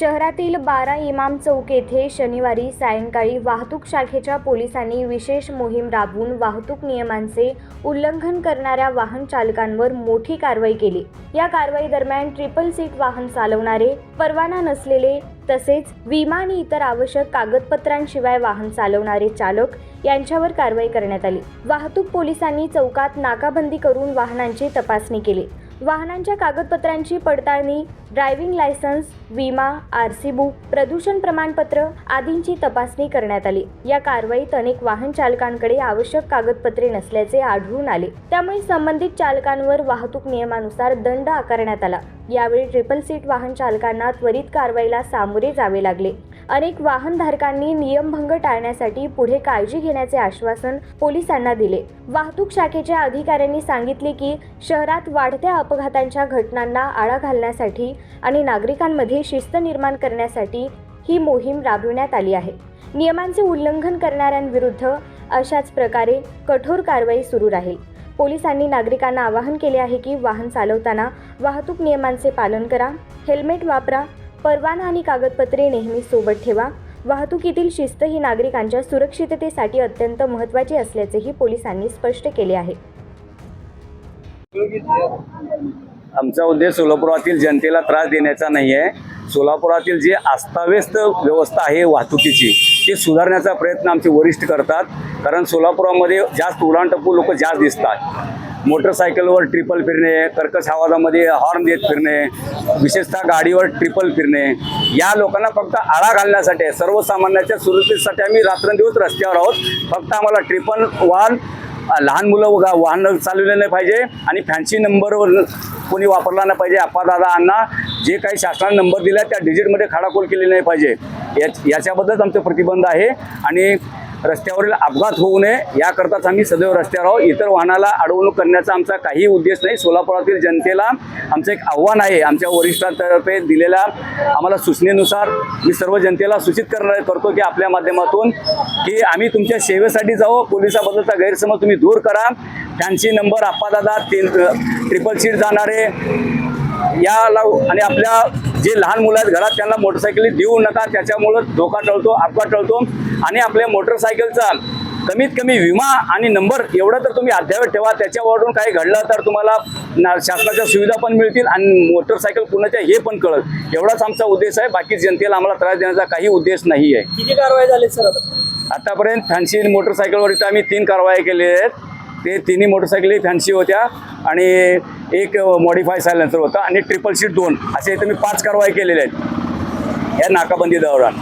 शहरातील बारा इमाम चौक येथे शनिवारी सायंकाळी वाहतूक शाखेच्या पोलिसांनी विशेष मोहीम राबवून वाहतूक नियमांचे उल्लंघन करणाऱ्या वाहन चालकांवर मोठी कारवाई केली. या कारवाई दरम्यान ट्रिपल सीट वाहन चालवणारे परवाना नसलेले तसेच विमा आणि इतर आवश्यक कागदपत्रांशिवाय वाहन चालवणारे चालक यांच्यावर कारवाई करण्यात आली. वाहतूक पोलिसांनी चौकात नाकाबंदी करून वाहनांची तपासणी केली. वाहनांच्या कागदपत्रांची पडताळणी ड्रायव्हिंग लायसन्स विमा आर सी बुक प्रदूषण प्रमाणपत्र आदींची तपासणी करण्यात आली. या कारवाईत अनेक वाहन चालकांकडे आवश्यक कागदपत्रे नसल्याचे आढळून आले. त्यामुळे संबंधित चालकांवर वाहतूक नियमानुसार दंड आकारण्यात आला. यावेळी ट्रिपल सीट वाहन चालकांना त्वरित कारवाईला सामोरे जावे लागले. अनेक वाहनधारकांनी नियमभंग टाळण्यासाठी पुढे काळजी घेण्याचे आश्वासन पोलिसांना दिले. वाहतूक शाखेच्या अधिकाऱ्यांनी सांगितले की शहरात वाढत्या अपघातांच्या घटनांना आळा घालण्यासाठी आणि नागरिकांमध्ये शिस्त निर्माण करण्यासाठी ही मोहीम राबविण्यात आली आहे. नियमांचे उल्लंघन करणाऱ्यांविरुद्ध अशाच प्रकारे कठोर कारवाई सुरू राहील. पोलिसांनी नागरिकांना आवाहन केले आहे की वाहन चालवताना वाहतूक नियमांचे पालन करा हेल्मेट वापरा परवाना आणि कागदपत्रे नेहमी सोबत ठेवा. वाहतुकीतील शिस्त ही नागरिकांच्या सुरक्षिततेसाठी अत्यंत महत्त्वाची असल्याचेही पोलिसांनी स्पष्ट केले आहे. आमचा उद्देश सोलापुरातील जनतेला त्रास देण्याचा नाही आहे. सोलापुरातील जे अस्ताव्यस्त व्यवस्था आहे वाहतुकीची ती सुधारण्याचा प्रयत्न आमचे वरिष्ठ करतात. कारण सोलापुरामध्ये जास्त उडाणटप्पू लोक जास्त दिसतात. मोटरसायकलवर ट्रिपल फिरणे कर्कश आवाजामध्ये हॉर्न देत फिरणे विशेषतः गाडीवर ट्रिपल फिरणे या लोकांना फक्त आळा घालण्यासाठी सर्वसामान्याच्या सुरक्षेसाठी आम्ही रात्रंदिवस रस्त्यावर आहोत. फक्त आम्हाला ट्रिपल वाहन लहान मुलं वाहन चालवले नाही पाहिजे आणि फॅन्सी नंबरवर कोणी वापरला नाही पाहिजे. अण्णा जे काही शासनाने नंबर दिला त्या डिजिटमध्ये खाडाखोल केली नाही पाहिजे. या याच्याबद्दलच आमचं प्रतिबंध आहे. आणि रस्त्यावरील अपघात होऊ नये. याकरताच आम्ही सदैव रस्त्यावर आहोत. इतर वाहनाला अडवणूक करण्याचा आमचा काही उद्देश नाही. सोलापुरातील जनतेला आमचं एक आव्हान आहे. आमच्या वरिष्ठांतर्फे दिलेल्या आम्हाला सूचनेनुसार मी सर्व जनतेला सूचित करणार करतो की आपल्या माध्यमातून की आम्ही तुमच्या सेवेसाठी जाऊ. पोलिसाबद्दलचा गैरसमज तुम्ही दूर करा. फॅन्सी नंबर आप्पादादा तीन ट्रिपल सीट जाणारे याला आणि आपल्या जे लहान मुलं आहेत घरात त्यांना मोटरसायकली देऊ नका त्याच्यामुळं धोका टळतो अपघात टळतो. आणि आपल्या मोटरसायकलचा कमीत कमी विमा आणि नंबर एवढं तर तुम्ही अद्यावत ठेवा. त्याच्यावरून काही घडलं तर तुम्हाला शासनाच्या सुविधा पण मिळतील आणि मोटरसायकल कुणाच्या हे पण कळत एवढाच आमचा उद्देश आहे. बाकी जनतेला आम्हाला त्रास देण्याचा काही उद्देश नाही आहे. किती कारवाई झाली सर आता? आतापर्यंत फॅन्सी मोटरसायकलवर इथं आम्ही तीन कारवाया केलेल्या आहेत. ते तिन्ही मोटरसायकली फॅन्सी होत्या. आणि एक मॉडिफाय सायलेन्सर होता. आणि ट्रिपल सीट दोन. असे इथं मी पाच कारवाई केलेल्या आहेत. या नाकाबंदी दौरान.